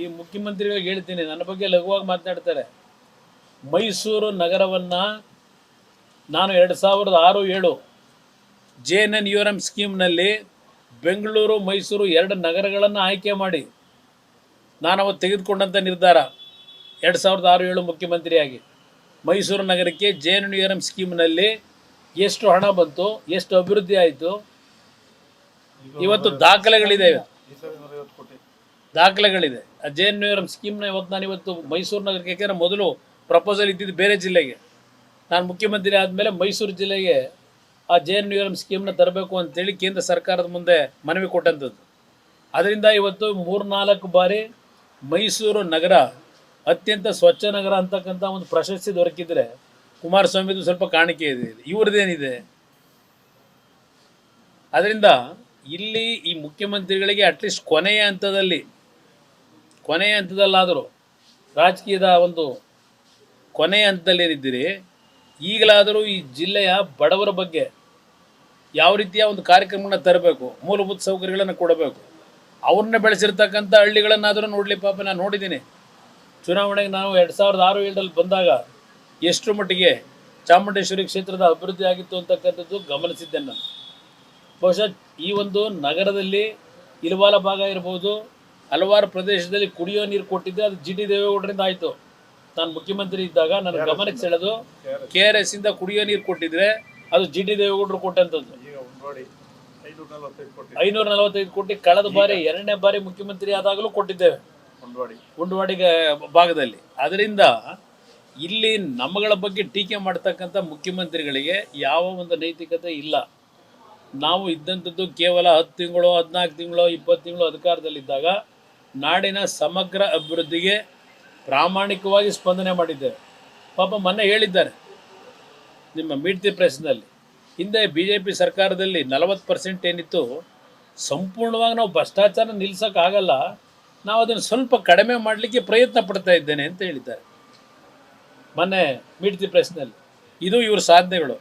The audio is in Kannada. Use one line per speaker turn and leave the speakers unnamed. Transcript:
ಈ ಮುಖ್ಯಮಂತ್ರಿಗಳಿಗೆ ಹೇಳ್ತೀನಿ, ನನ್ನ ಬಗ್ಗೆ ಲಘುವಾಗಿ ಮಾತನಾಡ್ತಾರೆ. ಮೈಸೂರು ನಗರವನ್ನು ನಾನು ಎರಡು ಸಾವಿರದ ಆರು, ಏಳು J N N U R M ಸ್ಕೀಮ್ನಲ್ಲಿ Bengaluru, Mysuru ಎರಡು ನಗರಗಳನ್ನು ಆಯ್ಕೆ ಮಾಡಿ ನಾನು ಅವತ್ತು ತೆಗೆದುಕೊಂಡಂಥ ನಿರ್ಧಾರ. ಎರಡು ಸಾವಿರದ ಆರು, ಏಳು ಮುಖ್ಯಮಂತ್ರಿಯಾಗಿ. ಮೈಸೂರು ನಗರಕ್ಕೆ J N U R M ಸ್ಕೀಮ್ನಲ್ಲಿ ಎಷ್ಟು ಹಣ ಬಂತು, ಎಷ್ಟು ಅಭಿವೃದ್ಧಿ ಆಯಿತು, ಇವತ್ತು ದಾಖಲೆಗಳಿದೆ. ದಾಖಲೆಗಳಿದೆ. ಆ ಜೆ ಎನ್ ಯು ಸ್ಕೀಮ್ನ ಇವತ್ತು ನಾನು ಇವತ್ತು ಮೈಸೂರು ನಗರಕ್ಕೆ ಯಾಕೆಂದರೆ ಮೊದಲು ಪ್ರಪೋಸಲ್ ಇದ್ದಿದ್ದು ಬೇರೆ ಜಿಲ್ಲೆಗೆ. ನಾನು ಮುಖ್ಯಮಂತ್ರಿ ಆದಮೇಲೆ ಮೈಸೂರು ಜಿಲ್ಲೆಗೆ ಆ ಜೆ ಎನ್ ಯು ಸ್ಕೀಮ್ನ ತರಬೇಕು ಅಂತೇಳಿ ಕೇಂದ್ರ ಸರ್ಕಾರದ ಮುಂದೆ ಮನವಿ ಕೊಟ್ಟಂಥದ್ದು. ಅದರಿಂದ ಇವತ್ತು ಮೂರ್ನಾಲ್ಕು ಬಾರಿ ಮೈಸೂರು ನಗರ ಅತ್ಯಂತ ಸ್ವಚ್ಛ ನಗರ ಅಂತಕ್ಕಂಥ ಒಂದು ಪ್ರಶಸ್ತಿ ದೊರಕಿದ್ರೆ ಕುಮಾರಸ್ವಾಮಿದು ಸ್ವಲ್ಪ ಕಾಣಿಕೆ ಇದೆ. ಇವ್ರದ್ದೇನಿದೆ? ಅದರಿಂದ ಇಲ್ಲಿ ಈ ಮುಖ್ಯಮಂತ್ರಿಗಳಿಗೆ ಅಟ್ಲೀಸ್ಟ್ ಕೊನೆಯ ಹಂತದಲ್ಲಿ ಕೊನೆಯ ಹಂತದಲ್ಲಾದರೂ ರಾಜಕೀಯದ ಒಂದು ಕೊನೆಯ ಹಂತದಲ್ಲಿ ಏನಿದ್ದೀರಿ ಈಗಲಾದರೂ ಈ ಜಿಲ್ಲೆಯ ಬಡವರ ಬಗ್ಗೆ ಯಾವ ರೀತಿಯ ಒಂದು ಕಾರ್ಯಕ್ರಮಗಳನ್ನ ತರಬೇಕು, ಮೂಲಭೂತ ಸೌಕರ್ಯಗಳನ್ನು ಕೊಡಬೇಕು, ಅವ್ರನ್ನ ಬೆಳೆಸಿರ್ತಕ್ಕಂಥ ಹಳ್ಳಿಗಳನ್ನಾದರೂ ನೋಡಲಿ ಪಾಪ ನಾನು ನೋಡಿದ್ದೀನಿ. ಚುನಾವಣೆಗೆ ನಾವು ಎರಡು ಸಾವಿರದ ಆರು ಏಳರಲ್ಲಿ ಬಂದಾಗ ಎಷ್ಟು ಮಟ್ಟಿಗೆ ಚಾಮುಂಡೇಶ್ವರಿ ಕ್ಷೇತ್ರದ ಅಭಿವೃದ್ಧಿ ಆಗಿತ್ತು ಅಂತಕ್ಕಂಥದ್ದು ಗಮನಿಸಿದ್ದೆ ನಾನು. ಬಹುಶಃ ಈ ಒಂದು ನಗರದಲ್ಲಿ ಇಲ್ವಾಲ ಭಾಗ ಇರ್ಬೋದು ಹಲವಾರು ಪ್ರದೇಶದಲ್ಲಿ ಕುಡಿಯೋ ನೀರು ಕೊಟ್ಟಿದ್ದೆ ಅದು ಜಿ ಟಿ ದೇವೇಗೌಡರಿಂದ ಆಯಿತು. ನಾನು ಮುಖ್ಯಮಂತ್ರಿ ಇದ್ದಾಗ ನನ್ನ ಗಮನಕ್ಕೆ ಸೆಳೆದು ಕೆ ಆರ್ ಎಸ್. ಇಂದ ಕುಡಿಯೋ ನೀರು ಕೊಟ್ಟಿದ್ರೆ ಅದು ಜಿ ಟಿ ದೇವೇಗೌಡರು ಕೊಟ್ಟಂಥದ್ದು. ಐನೂರ ನಲವತ್ತೈದು ಕೋಟಿ. ಕಳೆದ ಬಾರಿ ಎರಡನೇ ಬಾರಿ ಮುಖ್ಯಮಂತ್ರಿ ಆದಾಗಲೂ ಕೊಟ್ಟಿದ್ದೇವೆ. ಗುಂಡವಾಡಿಗೆ ಭಾಗದಲ್ಲಿ. ಅದರಿಂದ ಇಲ್ಲಿ ನಮ್ಮಗಳ ಬಗ್ಗೆ ಟೀಕೆ ಮಾಡ್ತಕ್ಕಂಥ ಮುಖ್ಯಮಂತ್ರಿಗಳಿಗೆ ಯಾವ ಒಂದು ನೈತಿಕತೆ ಇಲ್ಲ. ನಾವು ಇದ್ದಂಥದ್ದು ಕೇವಲ ಹತ್ತು ತಿಂಗಳು ಹದಿನಾಲ್ಕು ತಿಂಗಳು ಇಪ್ಪತ್ತು ತಿಂಗಳು ಅಧಿಕಾರದಲ್ಲಿದ್ದಾಗ ನಾಡಿನ ಸಮಗ್ರ ಅಭಿವೃದ್ಧಿಗೆ ಪ್ರಾಮಾಣಿಕವಾಗಿ ಸ್ಪಂದನೆ ಮಾಡಿದ್ದೇವೆ ಪಾಪ ಮೊನ್ನೆ ಹೇಳಿದ್ದಾರೆ ನಿಮ್ಮ ಮೀಟ್ ದಿ ಪ್ರೆಸ್ನಲ್ಲಿ ಹಿಂದೆ ಬಿ ಜೆ ಪಿ ಸರ್ಕಾರದಲ್ಲಿ ನಲವತ್ತು ಪರ್ಸೆಂಟ್ ಏನಿತ್ತು, ಸಂಪೂರ್ಣವಾಗಿ ನಾವು ಭ್ರಷ್ಟಾಚಾರ ನಿಲ್ಲಿಸೋಕ್ಕಾಗಲ್ಲ ನಾವು ಅದನ್ನು ಸ್ವಲ್ಪ ಕಡಿಮೆ ಮಾಡಲಿಕ್ಕೆ ಪ್ರಯತ್ನ ಪಡ್ತಾ ಇದ್ದೇನೆ ಅಂತ ಹೇಳಿದ್ದಾರೆ. ಮೊನ್ನೆ ಮೀಟ್ ದಿ ಪ್ರೆಸ್ನಲ್ಲಿ ಇದು ಇವ್ರ ಸಾಧನೆಗಳು.